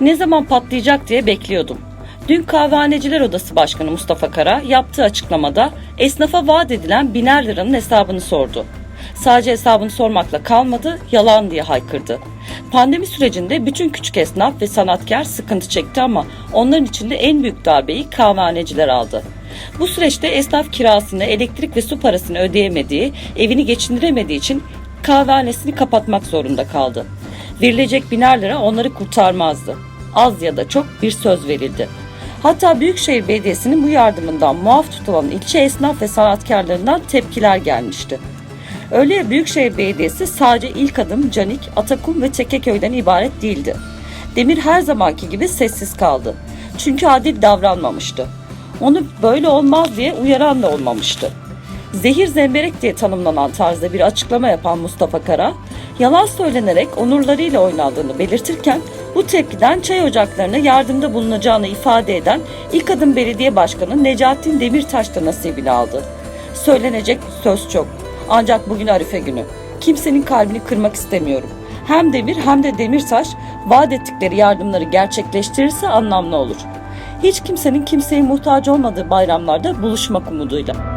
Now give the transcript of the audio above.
Ne zaman patlayacak diye bekliyordum. Dün Kahvehaneciler Odası Başkanı Mustafa Kara yaptığı açıklamada esnafa vaat edilen biner liranın hesabını sordu. Sadece hesabını sormakla kalmadı, yalan diye haykırdı. Pandemi sürecinde bütün küçük esnaf ve sanatkar sıkıntı çekti ama onların içinde en büyük darbeyi kahvehaneciler aldı. Bu süreçte esnaf kirasını, elektrik ve su parasını ödeyemediği, evini geçindiremediği için kahvehanesini kapatmak zorunda kaldı. Verilecek biner lira onları kurtarmazdı. Az ya da çok bir söz verildi. Hatta Büyükşehir Belediyesi'nin bu yardımından muaf tutulan ilçe esnaf ve sanatkarlarından tepkiler gelmişti. Öyle ya Büyükşehir Belediyesi sadece ilk adım Canik, Atakum ve Tekeköy'den ibaret değildi. Demir her zamanki gibi sessiz kaldı. Çünkü adil davranmamıştı. Onu böyle olmaz diye uyaran da olmamıştı. Zehir zemberek diye tanımlanan tarzda bir açıklama yapan Mustafa Kara, yalan söylenerek onurlarıyla oynandığını belirtirken bu tepkiden çay ocaklarına yardımda bulunacağını ifade eden İlk Adım Belediye Başkanı Necatin Demirtaş da nasibini aldı. Söylenecek söz çok. Ancak bugün Arife günü. Kimsenin kalbini kırmak istemiyorum. Hem Demir hem de Demirtaş vaat ettikleri yardımları gerçekleştirirse anlamlı olur. Hiç kimsenin kimseye muhtaç olmadığı bayramlarda buluşmak umuduyla.